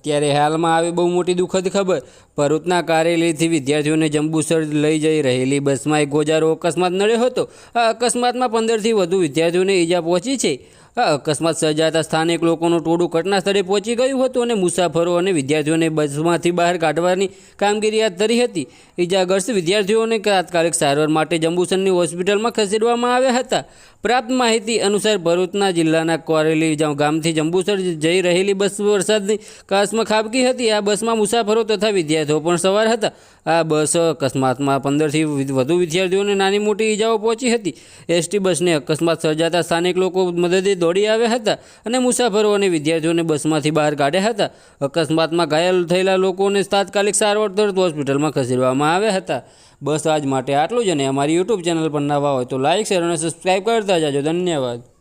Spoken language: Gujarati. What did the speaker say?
ત્યારે હાલમાં આવી બહુ મોટી દુઃખદ ખબર. ભરૂચના કારેલીથી વિદ્યાર્થીઓને જંબુસર લઈ જઈ રહેલી બસમાં એક ગોજારો અકસ્માત નડ્યો હતો. આ અકસ્માતમાં પંદરથી વધુ વિદ્યાર્થીઓને ઈજા પહોંચી છે. આ અકસ્માત સર્જાતા સ્થાનિક લોકોનું ટોળું ઘટના સ્થળે પહોંચી ગયું હતું અને મુસાફરો અને વિદ્યાર્થીઓને બસમાંથી બહાર કાઢવાની કામગીરી હાથ ધરી હતી. ઇજાગ્રસ્ત વિદ્યાર્થીઓને તાત્કાલિક સારવાર માટે જંબુસરની હોસ્પિટલમાં ખસેડવામાં આવ્યા હતા. પ્રાપ્ત માહિતી અનુસાર ભરૂચના જિલ્લાના કોરેલી ગામથી જંબુસર જઈ રહેલી બસ વરસાદની કાસમાં ખાબકી હતી. આ બસમાં મુસાફરો તથા વિદ્યાર્થીઓ પણ સવાર હતા. આ બસ અકસ્માતમાં પંદરથી વધુ વિદ્યાર્થીઓને નાની મોટી ઈજાઓ પહોંચી હતી. એસટી બસને અકસ્માત સર્જાતા સ્થાનિક લોકો મદદે દોડી આવ્યા હતા અને મુસાફરો અને વિદ્યાર્થીઓને બસમાંથી બહાર કાઢ્યા હતા. અકસ્માતમાં ઘાયલ થયેલા લોકોને તાત્કાલિક સારવાર તરત હોસ્પિટલમાં ખસેડવામાં આવ્યા હતા. બસ આજ માટે આટલું જ અને અમારી યુટ્યુબ ચેનલ પર નવા હોય તો લાઇક શેર અને સબસ્ક્રાઈબ કરતા જાજો. ધન્યવાદ.